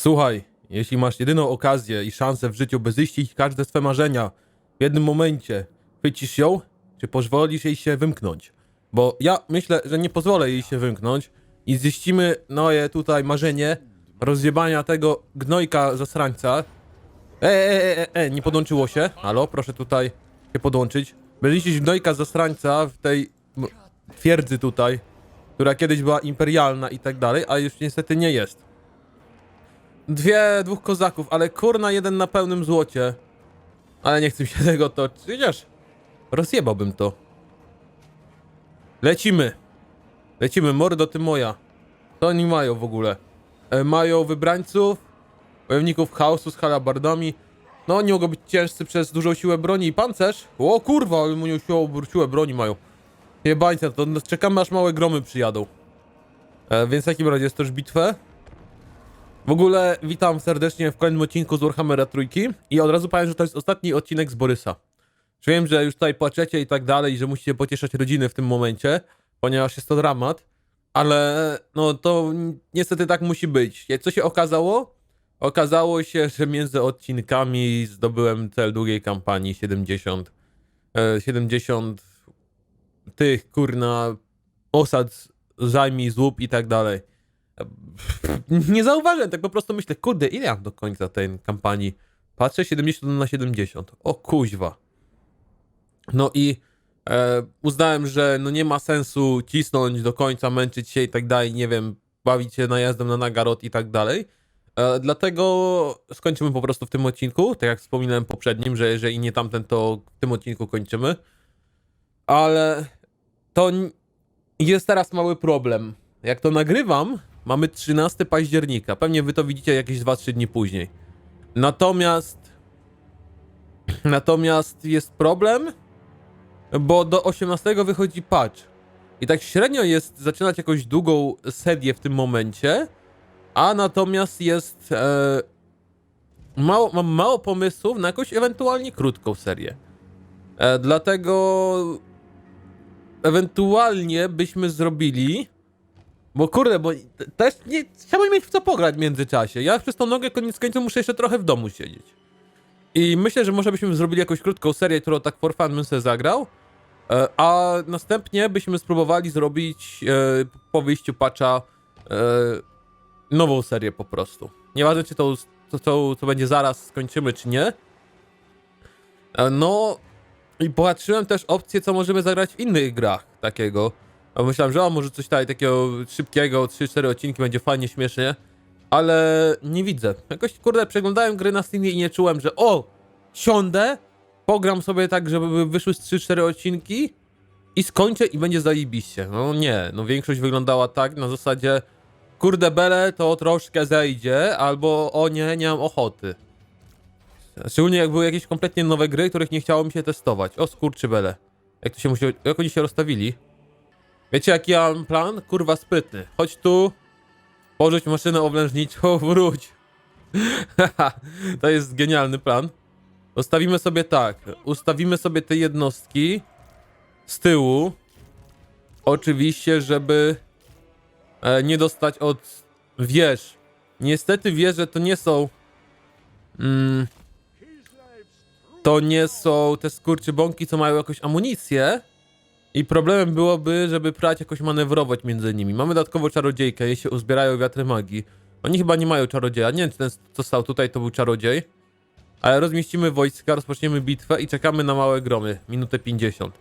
Słuchaj, jeśli masz jedyną okazję i szansę w życiu, by ziścić każde swe marzenia w jednym momencie, chwycisz ją, czy pozwolisz jej się wymknąć? Bo ja myślę, że nie pozwolę jej się wymknąć i ziścimy moje tutaj marzenie rozjebania tego gnojka zasrańca. E, e, e, e, e, nie podłączyło się? Halo, proszę tutaj się podłączyć. By ziścić gnojka zasrańca w tej twierdzy tutaj, która kiedyś była imperialna i tak dalej, a już niestety nie jest. Dwie, dwóch kozaków, ale kurna jeden na pełnym złocie. Ale nie chcę mi się tego toczyć. Chociaż rozjebałbym to. Lecimy. Lecimy, mordo ty moja. Co oni mają w ogóle? E, mają wybrańców, wojowników chaosu z halabardami. No, oni mogą być ciężcy przez dużą siłę broni i pancerz. O kurwa, ale mu siłę, siłę broni mają. Jebańce, to czekamy aż małe gromy przyjadą. E, więc w takim razie jest też bitwę. W ogóle witam serdecznie w kolejnym odcinku z Warhammera Trójki i od razu powiem, że to jest ostatni odcinek z Borysa. Wiem, że już tutaj płaczecie i tak dalej, że musicie pocieszać rodziny w tym momencie, ponieważ jest to dramat, ale no to niestety tak musi być. Co się okazało? Okazało się, że między odcinkami zdobyłem cel długiej kampanii 70 e, 70 tych kurna osad zajmij, złup i tak dalej. Nie zauważyłem, tak po prostu myślę, kurde, ile ja do końca tej kampanii? Patrzę 70 na 70. O kuźwa. No i e, uznałem, że no nie ma sensu cisnąć do końca, męczyć się i tak dalej, nie wiem, bawić się najazdem na nagarot i tak dalej. E, dlatego skończymy po prostu w tym odcinku, tak jak wspominałem poprzednim, że jeżeli nie tamten, to w tym odcinku kończymy. Ale to jest teraz mały problem. Jak to nagrywam, mamy 13 października. Pewnie wy to widzicie jakieś 2-3 dni później. Natomiast. Natomiast jest problem, bo do 18 wychodzi patch. I tak średnio jest zaczynać jakąś długą serię w tym momencie, a natomiast jest. E, mało, mam mało pomysłów na jakąś ewentualnie krótką serię. E, dlatego ewentualnie byśmy zrobili. Bo kurde, bo te- też nie chciałbym mieć w co pograć w międzyczasie. Ja przez tą nogę koniec końców muszę jeszcze trochę w domu siedzieć. I myślę, że może byśmy zrobili jakąś krótką serię, którą tak for fun bym sobie zagrał. E, A następnie byśmy spróbowali zrobić e, po wyjściu patcha e, nową serię po prostu. Nieważne czy to, to, to, to będzie zaraz skończymy, czy nie. No i patrzyłem też opcje, co możemy zagrać w innych grach takiego. A myślałem, że o, może coś tutaj takiego szybkiego, 3-4 odcinki będzie fajnie, śmiesznie. Ale nie widzę. Jakoś kurde, przeglądałem gry na Steamie i nie czułem, że o, siądę, pogram sobie tak, żeby wyszły z 3-4 odcinki i skończę i będzie zajebiście. No nie, no większość wyglądała tak na zasadzie kurde bele to troszkę zejdzie, albo o nie, nie mam ochoty. Szczególnie jak były jakieś kompletnie nowe gry, których nie chciało mi się testować. O skurczybele. Jak to się musi... Jak oni się rozstawili? Wiecie jaki ja mam plan? Kurwa sprytny. Chodź tu. Pożyć maszynę oblężniczą, wróć. to jest genialny plan. Ustawimy sobie tak. Ustawimy sobie te jednostki z tyłu. Oczywiście, żeby e, nie dostać od wież. Niestety wieże to nie są... Mm, to nie są te skurczybąki, co mają jakąś amunicję. I problemem byłoby, żeby prać jakoś manewrować między nimi. Mamy dodatkowo czarodziejkę, jej się uzbierają wiatry magii. Oni chyba nie mają czarodzieja. Nie wiem, czy ten, co stał tutaj, to był czarodziej. Ale rozmieścimy wojska, rozpoczniemy bitwę i czekamy na małe gromy. Minutę 50.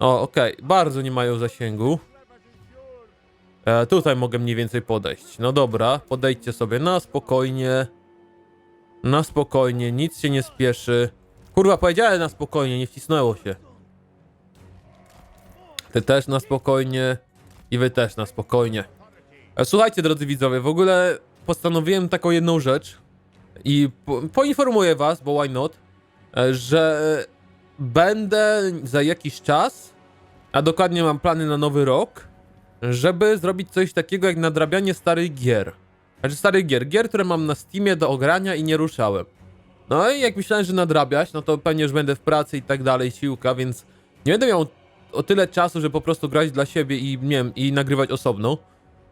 O, okej. Bardzo nie mają zasięgu. E, tutaj mogę mniej więcej podejść. No dobra, podejdźcie sobie na spokojnie. Na spokojnie, nic się nie spieszy. Kurwa, powiedziałem na spokojnie, nie wcisnęło się. Ty też na spokojnie i wy też na spokojnie. E, Słuchajcie, drodzy widzowie, w ogóle postanowiłem taką jedną rzecz i po poinformuję was, bo why not, e, że będę za jakiś czas, a dokładnie mam plany na nowy rok, żeby zrobić coś takiego jak nadrabianie starych gier. Znaczy starych gier, gier, które mam na Steamie do ogrania i nie ruszałem. No i jak myślałem, że nadrabiać, no to pewnie już będę w pracy i tak dalej, siłka, więc nie będę miał o tyle czasu, żeby po prostu grać dla siebie i nie wiem, i nagrywać osobno.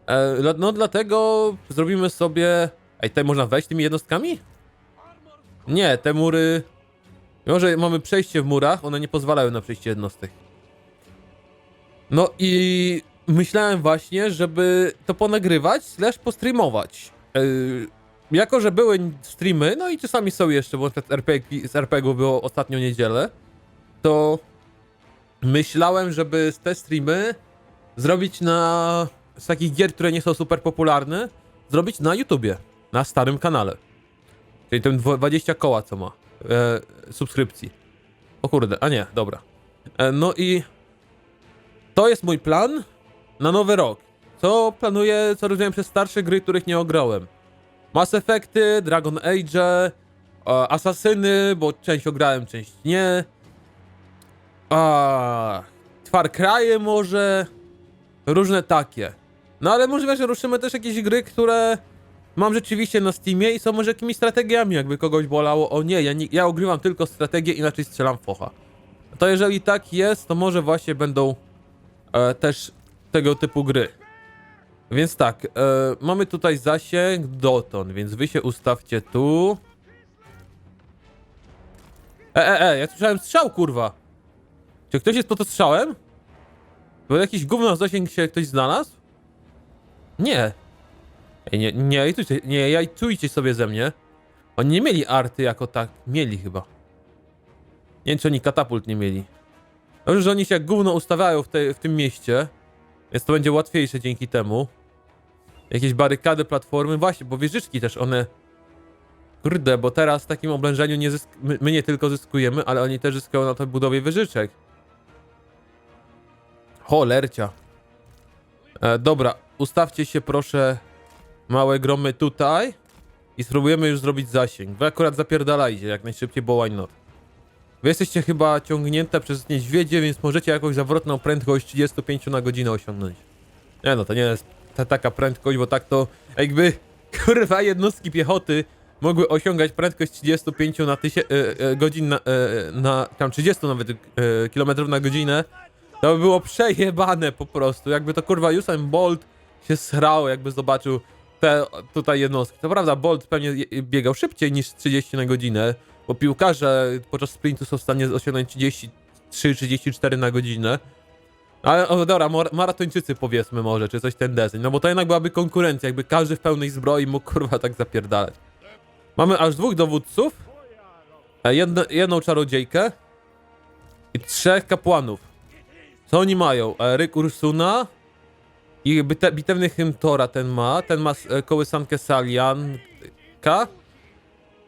E, no dlatego zrobimy sobie Ej, tutaj można wejść tymi jednostkami? Nie, te mury... Mimo, że mamy przejście w murach, one nie pozwalają na przejście jednostek. No i myślałem właśnie, żeby to ponagrywać, slash postreamować. Yy, jako, że były streamy, no i czasami są jeszcze, bo na przykład RPG, z RPG było ostatnią niedzielę, to myślałem, żeby te streamy zrobić na... z takich gier, które nie są super popularne, zrobić na YouTubie, na starym kanale. Czyli dwo- 20 koła, co ma e, subskrypcji. O kurde, a nie, dobra. E, no i to jest mój plan na nowy rok. Co planuję, co rozumiem przez starsze gry, których nie ograłem. Mass Effecty, Dragon Age, e, Asasyny, bo część ograłem, część nie. A, Far Cry może. Różne takie. No ale możliwe, że ruszymy też jakieś gry, które mam rzeczywiście na Steamie i są może jakimiś strategiami, jakby kogoś bolało. O nie, ja, nie, ja ogrywam tylko strategię, inaczej strzelam focha. To jeżeli tak jest, to może właśnie będą e, też tego typu gry. Więc tak, e, mamy tutaj zasięg dotąd, więc wy się ustawcie tu. E, e, e, ja słyszałem strzał, kurwa. Czy ktoś jest pod strzałem? Bo jakiś gówno zasięg się ktoś znalazł? Nie. Ej, nie, nie, jajtujcie, nie jajtujcie sobie ze mnie. Oni nie mieli arty jako tak. Mieli chyba. Nie wiem, czy oni katapult nie mieli. Dobrze, że oni się jak gówno ustawiają w, w tym mieście. Więc to będzie łatwiejsze dzięki temu. Jakieś barykady, platformy. Właśnie, bo wieżyczki też one... Kurde, bo teraz w takim oblężeniu nie zysk... my, my nie tylko zyskujemy, ale oni też zyskują na tej budowie wieżyczek. Cholercia. E, dobra, ustawcie się proszę małe gromy tutaj i spróbujemy już zrobić zasięg. Wy akurat zapierdalajcie jak najszybciej, bo why not. Wy jesteście chyba ciągnięte przez niedźwiedzie, więc możecie jakąś zawrotną prędkość 35 na godzinę osiągnąć. Nie no, to nie jest ta, taka prędkość, bo tak to jakby kurwa jednostki piechoty mogły osiągać prędkość 35 na tysie, e, e, godzin na, e, na tam 30 nawet e, kilometrów na godzinę, to by było przejebane po prostu. Jakby to kurwa Usain Bolt się srał, jakby zobaczył te tutaj jednostki. To prawda, Bolt pewnie biegał szybciej niż 30 na godzinę, bo piłkarze podczas sprintu są w stanie osiągnąć 33-34 na godzinę. Ale o, dobra, maratończycy powiedzmy może, czy coś ten deseń. No bo to jednak byłaby konkurencja, jakby każdy w pełnej zbroi mógł kurwa tak zapierdalać. Mamy aż dwóch dowódców, e, jedno, jedną czarodziejkę i trzech kapłanów. Co oni mają? E, Ryk Ursuna i bite, bitewny hymn Tora ten ma. Ten ma e, kołysankę Salianka.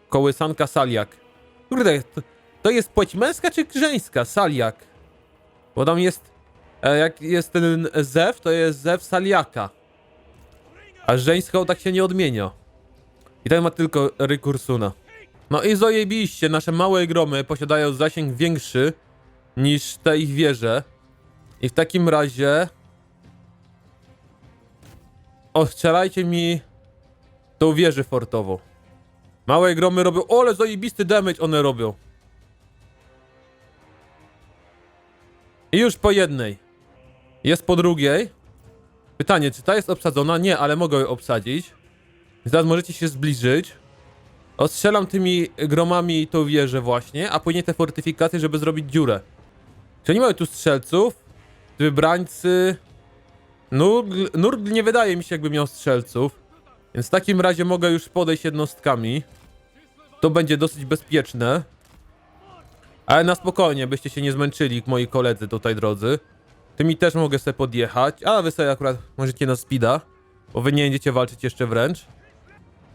Kołysanka Saliak. Kurde, to, to jest płeć męska czy żeńska? Saliak. Bo tam jest, e, jak jest ten zew, to jest zew Saliaka. A żeńską tak się nie odmienia. I ten ma tylko Ryk Ursuna. No i zajebiście, nasze małe gromy posiadają zasięg większy niż te ich wieże. I w takim razie... Ostrzelajcie mi tą wieżę fortową. Małe gromy robią... O, ale zajebisty damage one robią. I już po jednej. Jest po drugiej. Pytanie, czy ta jest obsadzona? Nie, ale mogę ją obsadzić. Teraz możecie się zbliżyć. Ostrzelam tymi gromami tą wieżę właśnie, a później te fortyfikacje, żeby zrobić dziurę. Czy oni mają tu strzelców? Wybrańcy... Nurgl, Nurgl nie wydaje mi się jakby miał strzelców. Więc w takim razie mogę już podejść jednostkami. To będzie dosyć bezpieczne. Ale na spokojnie, byście się nie zmęczyli, moi koledzy tutaj drodzy. Tymi też mogę sobie podjechać, a wy sobie akurat możecie na speeda. Bo wy nie będziecie walczyć jeszcze wręcz.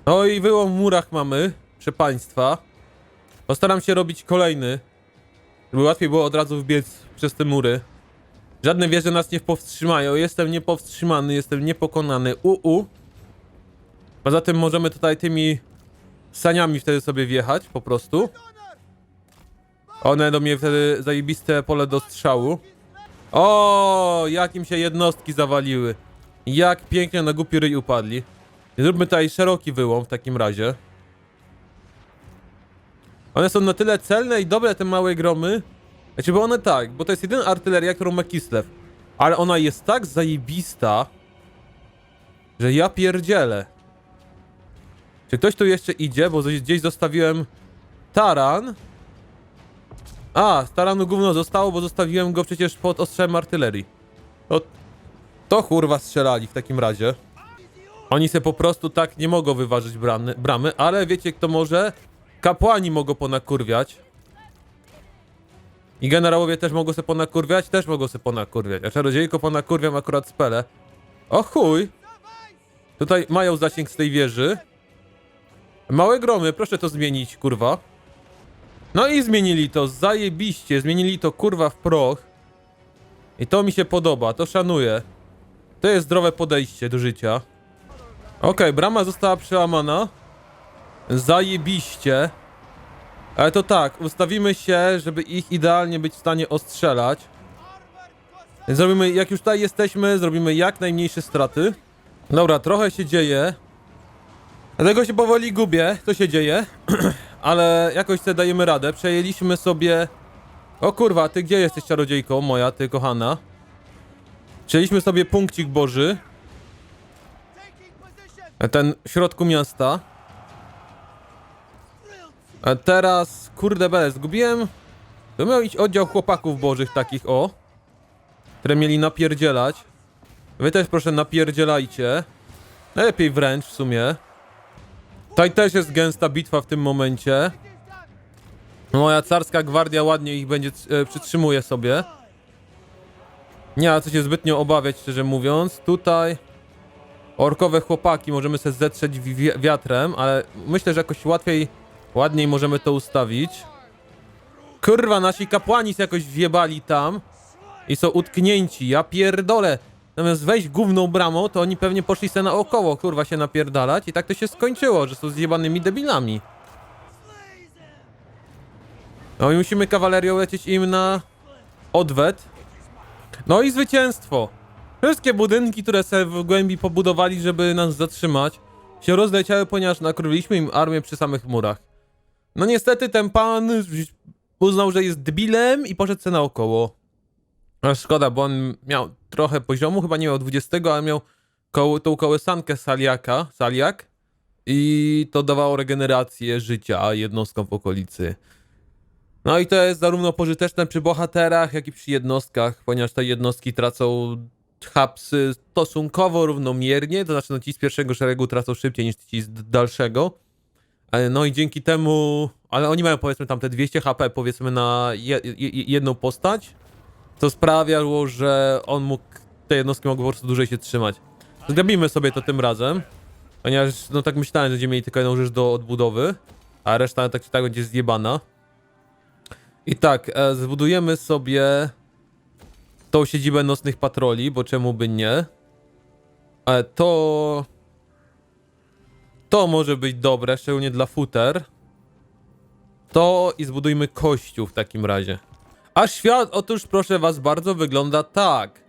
No i wyłom w murach mamy, proszę państwa. Postaram się robić kolejny. Żeby łatwiej było od razu wbiec przez te mury. Żadne wieże nas nie powstrzymają. Jestem niepowstrzymany, jestem niepokonany. UU. Poza tym możemy tutaj tymi saniami wtedy sobie wjechać, po prostu. One do mnie wtedy zajebiste pole do strzału. O, jakim się jednostki zawaliły. Jak pięknie na głupi ryj upadli. Zróbmy tutaj szeroki wyłom w takim razie. One są na tyle celne i dobre, te małe gromy. Znaczy, bo one tak, bo to jest jedyna artyleria, którą ma Kislev. Ale ona jest tak zajebista, że ja pierdzielę. Czy ktoś tu jeszcze idzie? Bo gdzieś- zostawiłem taran. A, z taranu gówno zostało, bo zostawiłem go przecież pod ostrzem artylerii. To, to kurwa strzelali w takim razie. Oni se po prostu tak nie mogą wyważyć bramy, bramy, ale wiecie kto może? Kapłani mogą ponakurwiać. I generałowie też mogą se ponakurwiać? Też mogą se ponakurwiać. A czarodziejko ponakurwiam akurat spele. O chuj! Tutaj mają zasięg z tej wieży. Małe gromy, proszę to zmienić, kurwa. No i zmienili to, zajebiście, zmienili to kurwa w proch. I to mi się podoba, to szanuję. To jest zdrowe podejście do życia. Okej, brama została przełamana. Zajebiście. Ale to tak, ustawimy się, żeby ich idealnie być w stanie ostrzelać. Zrobimy, jak już tutaj jesteśmy, zrobimy jak najmniejsze straty. Dobra, trochę się dzieje. Dlatego się powoli gubię, co się dzieje. Ale jakoś sobie dajemy radę. Przejęliśmy sobie... O kurwa, ty gdzie jesteś czarodziejką moja, ty kochana? Przejęliśmy sobie punkcik boży. Ten w środku miasta. A teraz, kurde bele, zgubiłem... To miał iść oddział chłopaków bożych takich, o. Które mieli napierdzielać. Wy też proszę napierdzielajcie. Najlepiej wręcz w sumie. Tutaj też jest gęsta bitwa w tym momencie. Moja carska gwardia ładnie ich będzie e, przytrzymuje sobie. Nie ma co się zbytnio obawiać, szczerze mówiąc. Tutaj orkowe chłopaki możemy sobie zetrzeć wi- wiatrem, ale myślę, że jakoś łatwiej, ładniej możemy to ustawić. Kurwa, nasi kapłani się jakoś wjebali tam i są utknięci. Ja pierdolę. Zamiast wejść główną bramą, to oni pewnie poszli se naokoło, kurwa, się napierdalać i tak to się skończyło, że są zjebanymi debilami. No i musimy kawalerią lecieć im na odwet. No i zwycięstwo. Wszystkie budynki, które sobie w głębi pobudowali, żeby nas zatrzymać, się rozleciały, ponieważ nakryliśmy im armię przy samych murach. No niestety ten pan uznał, że jest debilem i poszedł se naokoło. A szkoda, bo on miał trochę poziomu, chyba nie miał 20, ale miał tą kołysankę Saliaka, Saliak i to dawało regenerację życia jednostkom w okolicy. No i to jest zarówno pożyteczne przy bohaterach, jak i przy jednostkach, ponieważ te jednostki tracą hapsy stosunkowo równomiernie, to znaczy no ci z pierwszego szeregu tracą szybciej niż ci z dalszego. E, No i dzięki temu, ale oni mają powiedzmy tam te 200 HP powiedzmy na je, je, jedną postać, co sprawiało, że on mógł, te jednostki mogły po prostu dłużej się trzymać. Zgrabimy sobie to tym razem, ponieważ no tak myślałem, że będziemy mieli tylko jedną rzecz do odbudowy, a reszta tak czy tak będzie zjebana. I tak, e, zbudujemy sobie tą siedzibę nocnych patroli, bo czemu by nie. E, to... To może być dobre, szczególnie dla futer. To i zbudujmy kościół w takim razie. A świat, otóż proszę was bardzo, wygląda tak.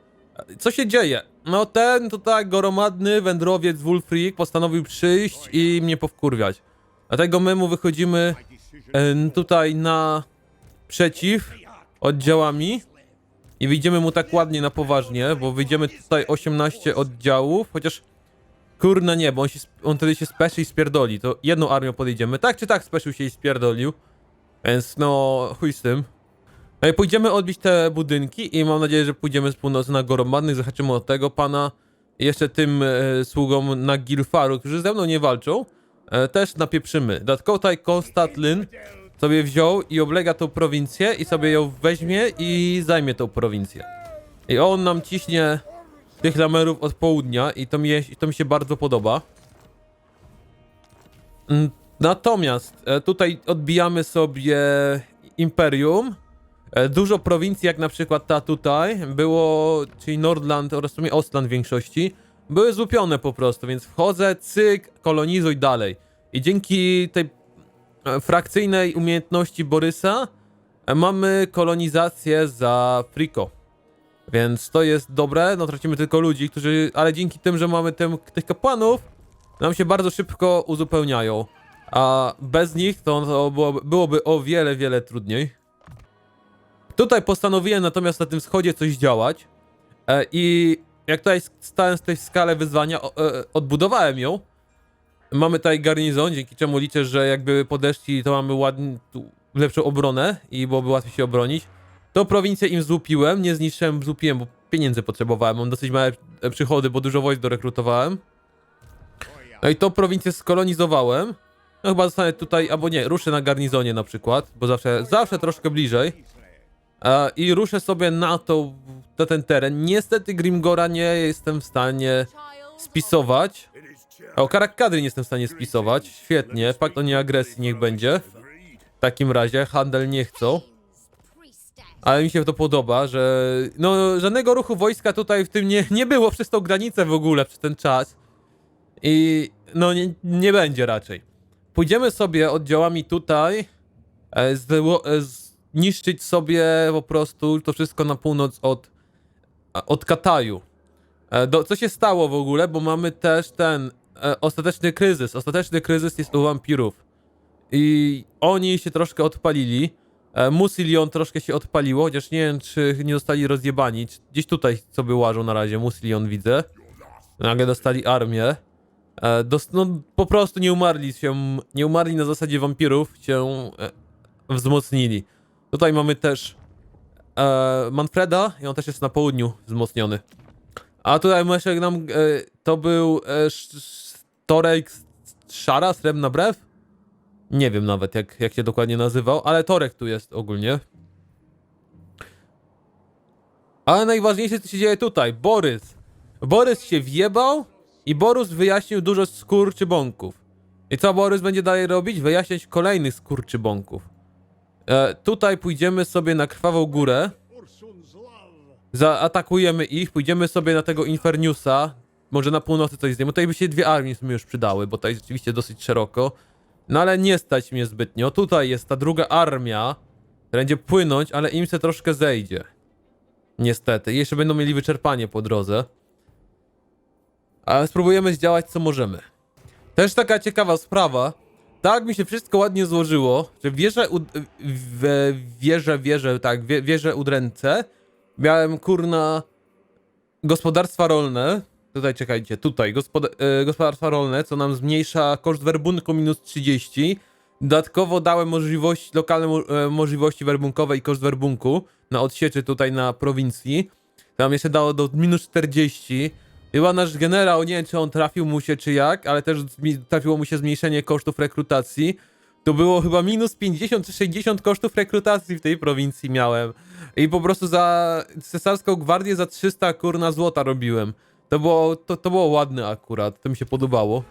Co się dzieje? No ten tutaj gromadny wędrowiec Wulfrik postanowił przyjść i mnie powkurwiać. Dlatego my mu wychodzimy tutaj na przeciw oddziałami i wyjdziemy mu tak ładnie na poważnie, bo wyjdziemy tutaj 18 oddziałów, chociaż kurna nie, bo on, się, on wtedy się speszy i spierdoli, to jedną armią podejdziemy. Tak czy tak speszył się i spierdolił, więc no chuj z tym. No i pójdziemy odbić te budynki i mam nadzieję, że pójdziemy z północy na Goromadnych, zahaczymy od tego pana jeszcze tym e, sługom na Gilfaru, którzy ze mną nie walczą, e, też napieprzymy. Dodatkowo tutaj Konstatlyn sobie wziął i oblega tą prowincję i sobie ją weźmie i zajmie tą prowincję. I on nam ciśnie tych lamerów od południa i to mi, je- to mi się bardzo podoba. Natomiast e, tutaj odbijamy sobie Imperium. E, Dużo prowincji, jak na przykład ta tutaj, było, czyli Nordland oraz w sumie Ostland w większości, były złupione po prostu, więc wchodzę, cyk, kolonizuj dalej. I dzięki tej e, frakcyjnej umiejętności Borysa mamy kolonizację za Friko. Więc to jest dobre, no tracimy tylko ludzi, którzy, ale dzięki tym, że mamy tym, tych kapłanów, nam się bardzo szybko uzupełniają. A bez nich to, to byłoby, byłoby o wiele, wiele trudniej. Tutaj postanowiłem natomiast na tym wschodzie coś działać. E, I jak tutaj stałem z tej skale wyzwania, o, e, odbudowałem ją. mamy tutaj garnizon, dzięki czemu liczę, że jakby podeszli, to mamy ładnie, lepszą obronę i byłoby łatwiej się obronić. To prowincję im złupiłem, nie zniszczyłem, złupiłem, bo pieniędzy potrzebowałem, mam dosyć małe e, przychody, bo dużo wojsk dorekrutowałem. No i tą prowincję skolonizowałem. No chyba zostanę tutaj, albo nie, ruszę na garnizonie na przykład, bo zawsze, zawsze troszkę bliżej. I ruszę sobie na, to, na ten teren. Niestety Grimgora nie jestem w stanie spisować. O, Karakadry nie jestem w stanie spisować. Świetnie, pakt o nieagresji niech będzie. W takim razie handel nie chcą. Ale mi się to podoba, że no żadnego ruchu wojska tutaj w tym nie, nie było przez tą granicę w ogóle przez ten czas. I no nie, nie będzie raczej. Pójdziemy sobie oddziałami tutaj e, zło- e, zniszczyć sobie po prostu to wszystko na północ od, od Kataju. E, Do, co się stało w ogóle, bo mamy też ten e, ostateczny kryzys. Ostateczny kryzys jest u wampirów. I oni się troszkę odpalili. E, Musilion troszkę się odpaliło, chociaż nie wiem, czy nie zostali rozjebani. Gdzieś tutaj sobie łażą na razie, Musilion widzę. Nagle dostali armię. E, dos- no, po prostu nie umarli się, nie umarli na zasadzie wampirów, się e, wzmocnili. Tutaj mamy też e, Manfreda i on też jest na południu wzmocniony. A tutaj myślę, nam, e, to był e, Torek Szara, Srebrna Brew? Nie wiem nawet jak, jak się dokładnie nazywał, ale Torek tu jest ogólnie. Ale najważniejsze co się dzieje tutaj, Borys. Borys się wjebał i Borys wyjaśnił dużo skurczybąków. I co Borys będzie dalej robić? Wyjaśniać kolejnych skurczybąków. E, tutaj pójdziemy sobie na Krwawą Górę. Zaatakujemy ich, pójdziemy sobie na tego Inferniusa. Może na północy coś zdejmę. Tutaj by się dwie armie już przydały, bo tutaj rzeczywiście dosyć szeroko. No ale nie stać mnie zbytnio. Tutaj jest ta druga armia, która będzie płynąć, ale im se troszkę zejdzie. Niestety. Jeszcze będą mieli wyczerpanie po drodze. Ale spróbujemy zdziałać co możemy. Też taka ciekawa sprawa. Tak mi się wszystko ładnie złożyło, że wieżę, ud- w, wieżę, wieżę, tak, wie, wieżę udręce. Miałem kurna gospodarstwa rolne. Tutaj czekajcie, tutaj e, gospodarstwa rolne, co nam zmniejsza koszt werbunku minus 30. Dodatkowo dałem możliwość, lokalne mo- e, możliwości werbunkowe i koszt werbunku na odsieczy tutaj na prowincji. Tam jeszcze dało do minus 40. Chyba nasz generał, nie wiem czy on trafił mu się czy jak, ale też trafiło mu się zmniejszenie kosztów rekrutacji. To było chyba minus 50 czy 60 kosztów rekrutacji w tej prowincji miałem. I po prostu za cesarską gwardię za 300 kurna złota robiłem. To było, to, to było ładne akurat, to mi się podobało.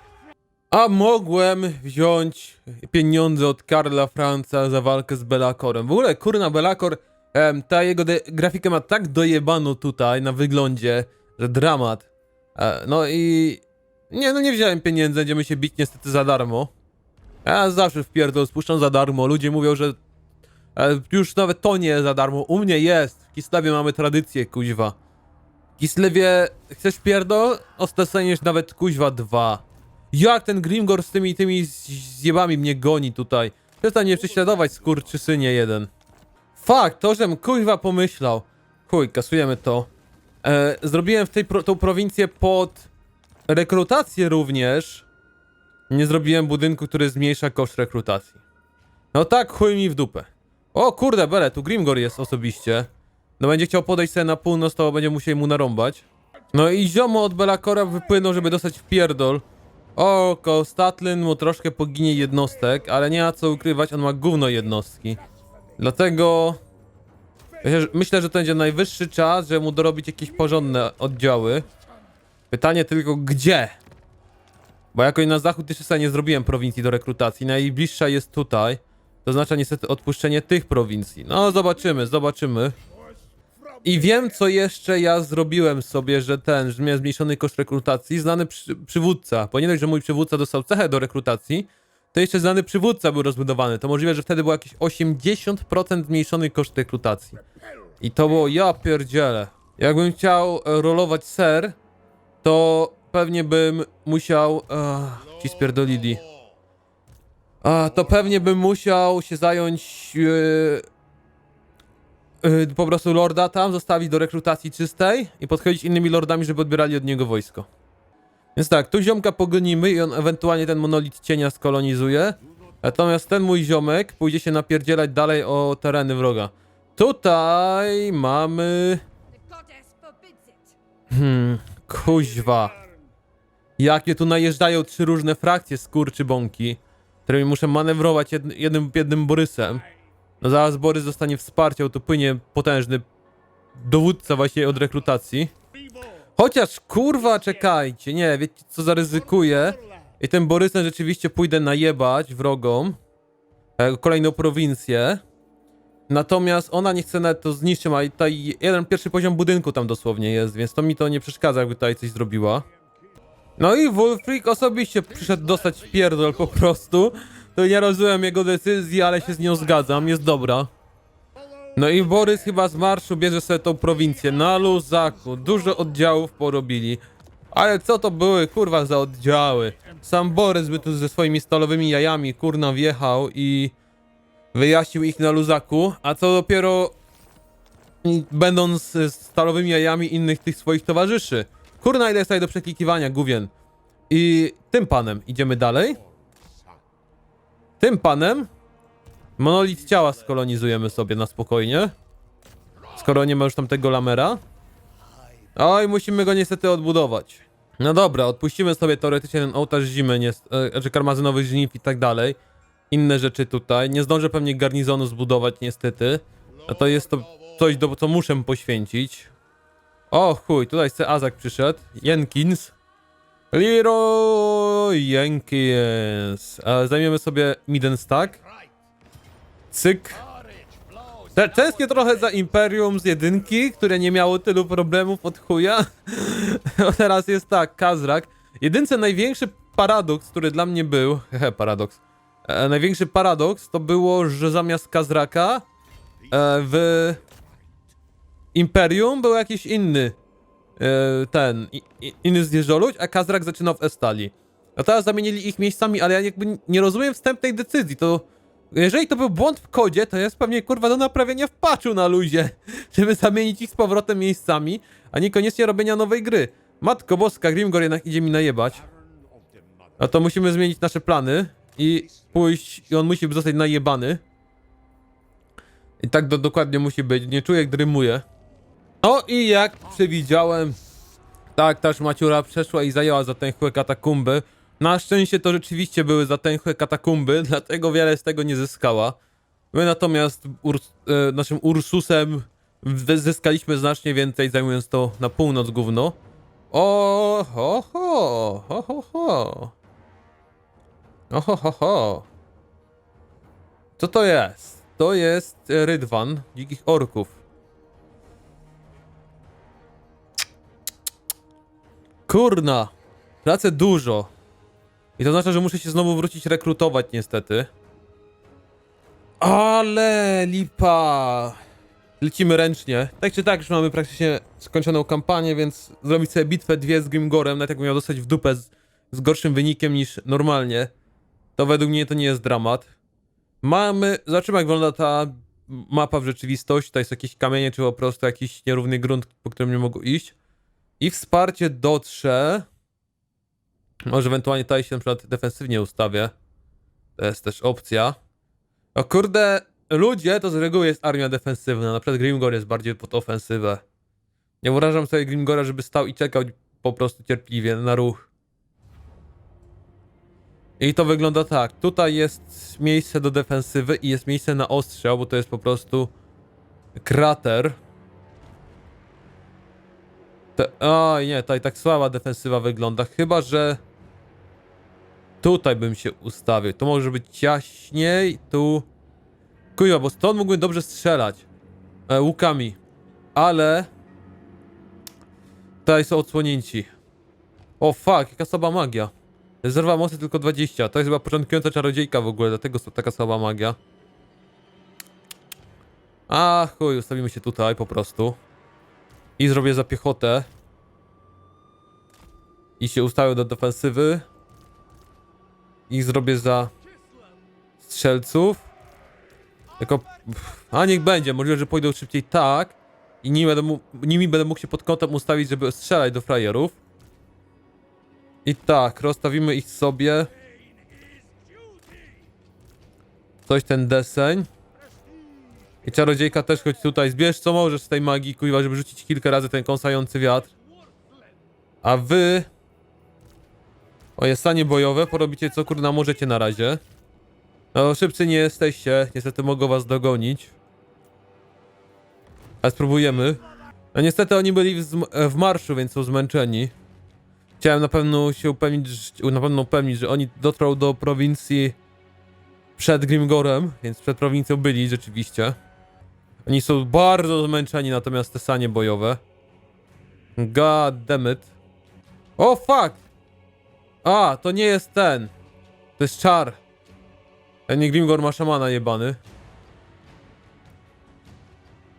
A mogłem wziąć pieniądze od Karla Franca za walkę z Belakorem. W ogóle, kurna, Belakor, em, ta jego grafikę ma tak dojebano tutaj na wyglądzie, że dramat. E, no i... Nie, no nie wziąłem pieniędzy, będziemy się bić niestety za darmo. Ja zawsze w spuszczam za darmo. Ludzie mówią, że e, już nawet to nie za darmo. U mnie jest. W Kislewie mamy tradycję, kuźwa. W Kislewie chcesz pierdol? Dostaniesz nawet kuźwa dwa. Jak ten Grimgor z tymi tymi zjebami mnie goni tutaj. Przestań mnie prześladować, skurczysynie jeden. Fakt, to żem kuźwa pomyślał. Chuj, kasujemy to. E, zrobiłem w tej pro, tą prowincję pod rekrutację również. Nie zrobiłem budynku, który zmniejsza koszt rekrutacji. No tak, chuj mi w dupę. O kurde, bele, tu Grimgor jest osobiście. No będzie chciał podejść sobie na północ, to będzie musiał mu narąbać. No i ziomo od Belakora wypłynął, żeby dostać w pierdol. O, ko Statlin mu troszkę poginie jednostek, ale nie ma co ukrywać, on ma gówno jednostki. Dlatego... Myślę, że- to będzie najwyższy czas, żeby mu dorobić jakieś porządne oddziały. Pytanie tylko gdzie? Bo jakoś na zachód jeszcze nie zrobiłem prowincji do rekrutacji. Najbliższa jest tutaj. To oznacza niestety odpuszczenie tych prowincji. No, zobaczymy, zobaczymy. I wiem, co jeszcze ja zrobiłem sobie, że ten, że miałem zmniejszony koszt rekrutacji, znany przy, przywódca. Bo nie dość, że mój przywódca dostał cechę do rekrutacji, to jeszcze znany przywódca był rozbudowany. To możliwe, że wtedy było jakieś 80% zmniejszony koszt rekrutacji. I to było, ja pierdzielę. Jakbym chciał rolować ser, to pewnie bym musiał... Ach, ci spierdolili. A, to pewnie bym musiał się zająć... Yy, yy, po prostu lorda tam, zostawić do rekrutacji czystej i podchodzić innymi lordami, żeby odbierali od niego wojsko. Więc tak, tu ziomka pogonimy i on ewentualnie ten monolit cienia skolonizuje. Natomiast ten mój ziomek pójdzie się napierdzielać dalej o tereny wroga. Tutaj mamy... Hmm, kuźwa. Jakie tu najeżdżają trzy różne frakcje skurczybąki, którymi muszę manewrować jed, jednym, jednym Borysem. No zaraz Borys dostanie wsparcie, tu płynie potężny dowódca właśnie od rekrutacji. Chociaż kurwa, czekajcie, nie, wiecie co zaryzykuję? I tym Borysem rzeczywiście pójdę najebać wrogom e, kolejną prowincję. Natomiast ona nie chce nawet to zniszczyć, a i tutaj jeden pierwszy poziom budynku tam dosłownie jest, więc to mi to nie przeszkadza, jakby tutaj coś zrobiła. No i Wolfric osobiście przyszedł dostać pierdol po prostu. To nie rozumiem jego decyzji, ale się z nią zgadzam, jest dobra. No i Borys chyba z marszu bierze sobie tą prowincję na luzaku. Dużo oddziałów porobili. Ale co to były, kurwa, za oddziały? Sam Borys by tu ze swoimi stalowymi jajami, kurna, wjechał i wyjaśnił ich na luzaku, a co dopiero będąc stalowymi jajami innych tych swoich towarzyszy. Kurna, ile jest tutaj do przeklikiwania, gówien. I tym panem idziemy dalej. Tym panem monolit ciała skolonizujemy sobie na spokojnie. Skoro nie ma już tam tego lamera. Oj, musimy go niestety odbudować. No dobra, odpuścimy sobie teoretycznie ten ołtarz zimy, nie, e, znaczy karmazynowych żniw i tak dalej. Inne rzeczy tutaj. Nie zdążę pewnie garnizonu zbudować niestety. A to jest to coś, do co muszę poświęcić. O chuj, tutaj se Azak przyszedł. Jenkins. Leroy Jenkins. E, Zajmiemy sobie Midenstack. Cyk. Te- Tęsknię trochę za Imperium z jedynki, które nie miało tylu problemów od chuja. Teraz jest tak, Kazrak. Jedynce największy paradoks, który dla mnie był... Hehe, paradoks. E, największy paradoks to było, że zamiast Kazraka e, w Imperium był jakiś inny e, ten, i, inny zwierzoluć, a Kazrak zaczynał w Estali. A teraz zamienili ich miejscami, ale ja jakby nie rozumiem wstępnej decyzji, to jeżeli to był błąd w kodzie, to jest pewnie kurwa do naprawienia w patchu na luzie, żeby zamienić ich z powrotem miejscami, a niekoniecznie robienia nowej gry. Matko boska, Grimgor jednak idzie mi najebać. No to musimy zmienić nasze plany i pójść, i on musi zostać najebany. I tak do, dokładnie musi być, nie czuję jak drymuje. No i jak przewidziałem, tak, ta szmaciura przeszła i zajęła zatęchłe katakumby. Na szczęście to rzeczywiście były zatęchłe katakumby, dlatego wiele z tego nie zyskała. My natomiast Urs, e, naszym Ursusem zyskaliśmy znacznie więcej, zajmując to na północ gówno. O, ho, ho, ho, ho, ho. O, ho, ho. Co to jest? To jest Rydwan, dzikich orków. Kurna, pracę dużo. I to oznacza, że muszę się znowu wrócić rekrutować niestety. Ale lipa. Lecimy ręcznie. Tak czy tak, już mamy praktycznie skończoną kampanię, więc zrobić sobie bitwę dwie z Grimgorem, nawet jakbym miał dostać w dupę z, z gorszym wynikiem niż normalnie, to według mnie to nie jest dramat. Mamy, zobaczymy jak wygląda ta mapa w rzeczywistości, tutaj są jakieś kamienie, czy po prostu jakiś nierówny grunt, po którym nie mogą iść. I wsparcie dotrze. Może ewentualnie tutaj się na przykład defensywnie ustawię. To jest też opcja. O kurde, ludzie to z reguły jest armia defensywna. Na przykład Grimgor jest bardziej pod ofensywę. Nie wyobrażam sobie Grimgora, żeby stał i czekał po prostu cierpliwie na ruch. I to wygląda tak. Tutaj jest miejsce do defensywy i jest miejsce na ostrzał, bo to jest po prostu krater. Te, oj, nie, tutaj tak słaba defensywa wygląda. Chyba, że tutaj bym się ustawił. To może być jaśniej. Tu. Kuja, bo stąd mógłbym dobrze strzelać. E, łukami. Ale. Tutaj są odsłonięci. O fuck, jaka słaba magia. Rezerwa mocy tylko 20. To jest chyba początkująca czarodziejka w ogóle, dlatego taka słaba magia. A chuj, ustawimy się tutaj po prostu. I zrobię za piechotę. I się ustawię do defensywy. I zrobię za strzelców. Tylko. A niech będzie, możliwe, że pójdą szybciej tak. I nimi będę, mógł, nimi będę mógł się pod kątem ustawić, żeby strzelać do frajerów. I tak, rozstawimy ich sobie. Coś ten deseń. I czarodziejka też chodź tutaj, zbierz co możesz z tej magii, kuiwa, żeby rzucić kilka razy ten kąsający wiatr. A wy... Jest stanie bojowe, porobicie co kurna możecie na razie. No, szybcy nie jesteście, niestety mogą was dogonić. Ale spróbujemy. No niestety oni byli w, w marszu, więc są zmęczeni. Chciałem na pewno się upewnić, na pewno upewnić, że oni dotrą do prowincji przed Grimgorem, więc przed prowincją byli rzeczywiście. Oni są bardzo zmęczeni, natomiast te sanie bojowe. God damn it. O fuck! A, to nie jest ten. To jest czar. Ten nie Grimgor ma szamana jebany.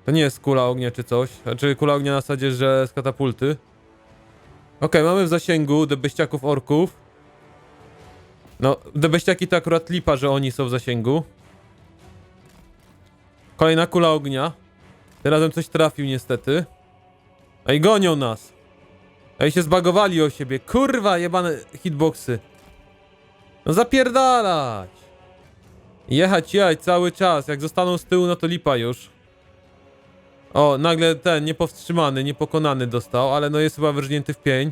To nie jest kula ognia czy coś. Znaczy kula ognia na zasadzie, że z katapulty. Okej, mamy w zasięgu debeściaków orków. No, debeściaki to akurat lipa, że oni są w zasięgu. Kolejna kula ognia. Tym razem coś trafił niestety. Ej, gonią nas. Ej, się zbagowali o siebie. Kurwa, jebane hitboxy. No zapierdalać. Jechać, jechać cały czas. Jak zostaną z tyłu, no to lipa już. O, nagle ten niepowstrzymany, niepokonany dostał, ale no jest chyba wyrżnięty w pień.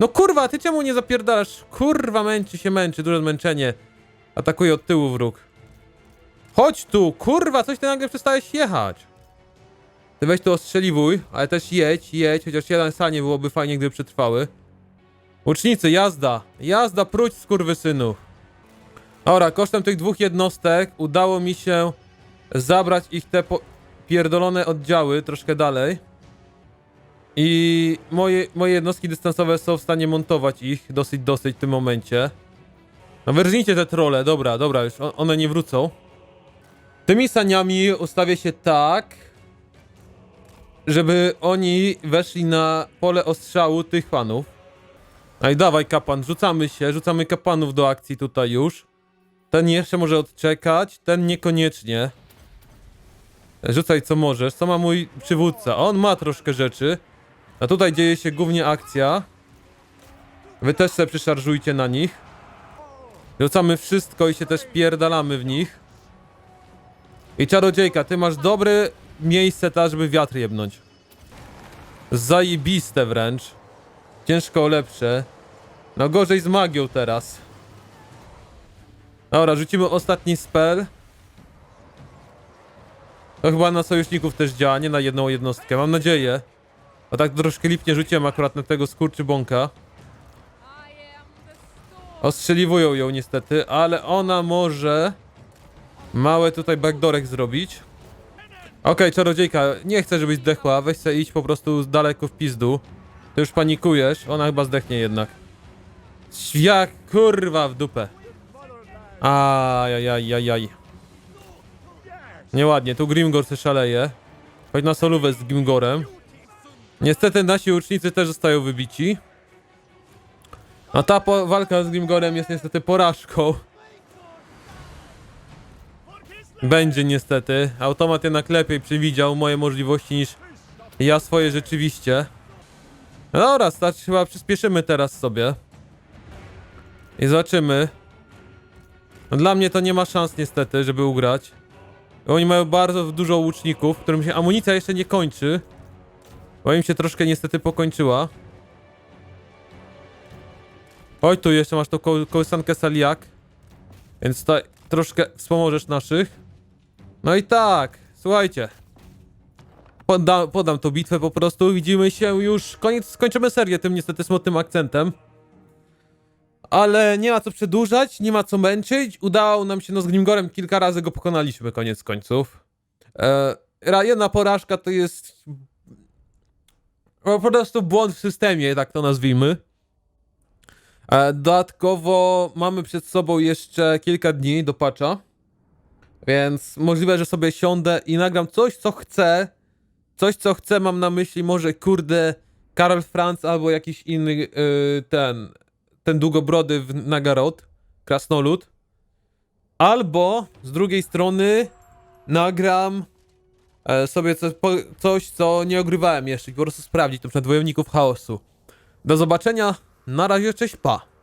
No kurwa, ty czemu nie zapierdalasz? Kurwa, męczy się, męczy, duże zmęczenie. Atakuje od tyłu wróg. Chodź tu, kurwa, coś ty nagle przestałeś jechać. Ty weź tu ostrzeliwuj, ale też jedź, jedź, chociaż jeden sanie byłoby fajnie, gdyby przetrwały. Łucznicy, jazda, jazda, próć skurwysynów. Dobra, kosztem tych dwóch jednostek udało mi się zabrać ich te pierdolone oddziały troszkę dalej. I moje, moje jednostki dystansowe są w stanie montować ich dosyć, dosyć w tym momencie. No wyrżnijcie te trole, dobra, dobra, już one nie wrócą. Tymi saniami ustawię się tak, żeby oni weszli na pole ostrzału tych panów. Ej, dawaj kapan, rzucamy się, rzucamy kapanów do akcji tutaj już. Ten jeszcze może odczekać, ten niekoniecznie. Rzucaj co możesz. Co ma mój przywódca? On ma troszkę rzeczy. A tutaj dzieje się głównie akcja. Wy też sobie przyszarżujcie na nich. Rzucamy wszystko i się też pierdalamy w nich. I czarodziejka, ty masz dobre miejsce ta, żeby wiatr jebnąć. Zajebiste wręcz. Ciężko lepsze. No gorzej z magią teraz. Dobra, rzucimy ostatni spell. To chyba na sojuszników też działa, nie na jedną jednostkę, mam nadzieję. A tak troszkę lipnie rzuciłem akurat na tego skurczybąka. Ostrzeliwują ją niestety, ale ona może małe tutaj backdoorek zrobić. Okej, czarodziejka, nie chcę żebyś zdechła, weź se idź po prostu z daleko w pizdu. Ty już panikujesz, ona chyba zdechnie jednak. Jak kurwa w dupę. Ajajajajaj. Nieładnie, tu Grimgor se szaleje. Chodź na solówę z Grimgorem. Niestety nasi łucznicy też zostają wybici. A ta walka z Grimgorem jest niestety porażką. Będzie niestety. Automat jednak lepiej przewidział moje możliwości niż ja swoje rzeczywiście. No dobra, stać chyba przyspieszymy teraz sobie. I zobaczymy. No dla mnie to nie ma szans niestety, żeby ugrać. Oni mają bardzo dużo łuczników, którym się amunicja jeszcze nie kończy. Bo im się troszkę niestety pokończyła. Oj, tu jeszcze masz tą ko kołysankę Saliak. Więc tutaj troszkę wspomożesz naszych. No i tak, słuchajcie. Poda podam tą bitwę po prostu. Widzimy się już. Koniec, skończymy serię tym niestety smutnym akcentem. Ale nie ma co przedłużać, nie ma co męczyć. Udało nam się no z Grimgorem kilka razy go pokonaliśmy koniec końców. E, jedna porażka to jest po prostu błąd w systemie, tak to nazwijmy. E, Dodatkowo mamy przed sobą jeszcze kilka dni do patcha. Więc możliwe, że sobie siądę i nagram coś, co chcę. Coś, co chcę, mam na myśli może, kurde, Karl Franz albo jakiś inny yy, ten, ten długobrody w Nagarot, Krasnolud. Albo z drugiej strony nagram e, sobie coś, po, coś, co nie ogrywałem jeszcze i po prostu sprawdzić, to przykład Wojowników Chaosu. Do zobaczenia Na razie, cześć, pa.